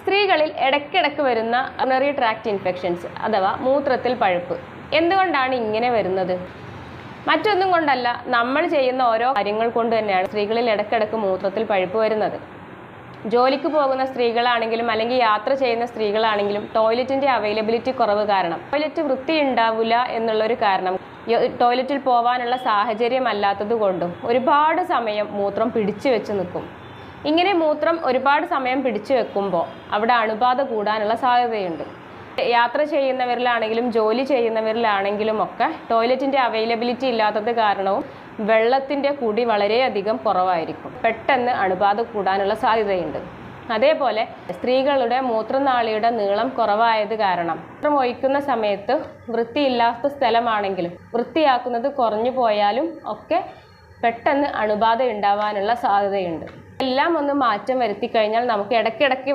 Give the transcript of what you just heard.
സ്ത്രീകളിൽ ഇടയ്ക്കിടയ്ക്ക് വരുന്ന അണറി ട്രാക്ട് ഇൻഫെക്ഷൻസ് അഥവാ മൂത്രത്തിൽ പഴുപ്പ്. എന്തുകൊണ്ടാണ് ഇങ്ങനെ വരുന്നത്? മറ്റൊന്നും കൊണ്ടല്ല നമ്മൾ ചെയ്യുന്ന ഓരോ കാര്യങ്ങൾ കൊണ്ട് തന്നെയാണ് സ്ത്രീകളിൽ ഇടയ്ക്കിടയ്ക്ക് മൂത്രത്തിൽ പഴുപ്പ് വരുന്നത്. ജോലിക്ക് പോകുന്ന സ്ത്രീകളാണെങ്കിലും അല്ലെങ്കിൽ യാത്ര ചെയ്യുന്ന സ്ത്രീകളാണെങ്കിലും ടോയ്ലറ്റിന്റെ അവൈലബിലിറ്റി കുറവ് കാരണം. ടോയ്ലറ്റ് വൃത്തി ഉണ്ടാവില്ല എന്നുള്ളൊരു കാരണം. ടോയ്ലറ്റിൽ പോകാനുള്ള സാഹചര്യമല്ലാത്തത് കൊണ്ടും ഒരുപാട് സമയം മൂത്രം പിടിച്ചു വെച്ച് നിൽക്കും. ഇങ്ങനെ മൂത്രം ഒരുപാട് സമയം പിടിച്ചു വെക്കുമ്പോൾ അവിടെ അണുബാധ കൂടാനുള്ള സാധ്യതയുണ്ട്. യാത്ര ചെയ്യുന്നവരിലാണെങ്കിലും ജോലി ചെയ്യുന്നവരിലാണെങ്കിലും ഒക്കെ ടോയ്ലറ്റിന്റെ അവൈലബിലിറ്റി ഇല്ലാത്തത് കാരണവും വെള്ളത്തിന്റെ കുടി വളരെയധികം കുറവായിരിക്കും. പെട്ടെന്ന് അണുബാധ കൂടാനുള്ള സാധ്യതയുണ്ട്. അതേപോലെ സ്ത്രീകളുടെ മൂത്രനാളിയുടെ നീളം കുറവായത് കാരണം മൂത്രം ഒഴിക്കുന്ന സമയത്ത് വൃത്തിയില്ലാത്ത സ്ഥലമാണെങ്കിലും വൃത്തിയാക്കുന്നത് കുറഞ്ഞു പോയാലും ഒക്കെ പെട്ടെന്ന് അണുബാധ ഉണ്ടാവാനുള്ള സാധ്യതയുണ്ട്. എല്ലാം ഒന്ന് മാറ്റം വരുത്തി കഴിഞ്ഞാൽ നമുക്ക് ഇടയ്ക്കിടയ്ക്ക്